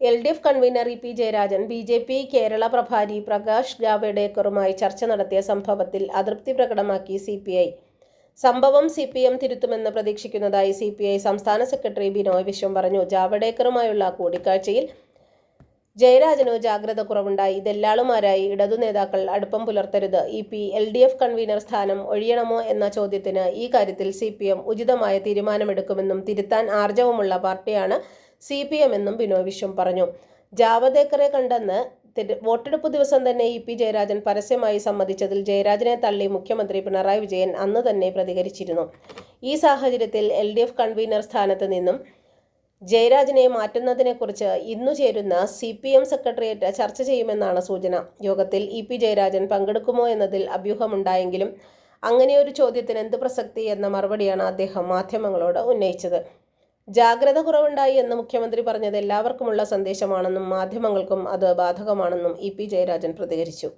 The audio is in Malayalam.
L D F convener E P Jayarajan B J P Kerala പ്രഭാരി Prakash ജാവ്ദേക്കറുമായി ചർച്ച നടത്തിയ സംഭവത്തിൽ അതൃപ്തി പ്രകടമാക്കി സി പി ഐ. സംഭവം സി പി എം തിരുത്തുമെന്ന് പ്രതീക്ഷിക്കുന്നതായി സി പി ഐ സംസ്ഥാന സെക്രട്ടറി ബിനോയ് വിശ്വം പറഞ്ഞു. ജാവ്ദേക്കറുമായുള്ള കൂടിക്കാഴ്ചയിൽ ജയരാജനു ജാഗ്രത കുറവുണ്ടായി. ദല്ലാളുമാരായി ഇടതു നേതാക്കൾ അടുപ്പം പുലർത്തരുത്. E P L D F convener സ്ഥാനം ഒഴിയണമോ എന്ന ചോദ്യത്തിന് ഈ കാര്യത്തിൽ സി പി എം ഉചിതമായ തീരുമാനമെടുക്കുമെന്നും തിരുത്താൻ ആർജവമുള്ള പാർട്ടിയാണ് സി പി എം എന്നും ബിനോയ് വിശ്വം പറഞ്ഞു. ജാവദേക്കറെ കണ്ടെന്ന് വോട്ടെടുപ്പ് ദിവസം തന്നെ ഇ പി ജയരാജൻ പരസ്യമായി സമ്മതിച്ചതിൽ ജയരാജനെ തള്ളി മുഖ്യമന്ത്രി പിണറായി വിജയൻ അന്ന് തന്നെ പ്രതികരിച്ചിരുന്നു. ഈ സാഹചര്യത്തിൽ എൽ ഡി എഫ് കൺവീനർ സ്ഥാനത്ത് നിന്നും ജയരാജനെ മാറ്റുന്നതിനെക്കുറിച്ച് ഇന്നു ചേരുന്ന സി പി എം സെക്രട്ടേറിയറ്റ് ചർച്ച ചെയ്യുമെന്നാണ് സൂചന. യോഗത്തിൽ ഇ പി ജയരാജൻ പങ്കെടുക്കുമോ എന്നതിൽ അഭ്യൂഹമുണ്ടായെങ്കിലും അങ്ങനെയൊരു ചോദ്യത്തിന് എന്ത് പ്രസക്തി എന്ന മറുപടിയാണ് അദ്ദേഹം മാധ്യമങ്ങളോട് ഉന്നയിച്ചത്. ജാഗ്രത കുറവുണ്ടായി എന്ന് മുഖ്യമന്ത്രി പറഞ്ഞത് എല്ലാവർക്കുമുള്ള സന്ദേശമാണെന്നും മാധ്യമങ്ങൾക്കും അത് ബാധകമാണെന്നും ഇ പി ജയരാജൻ പ്രതികരിച്ചു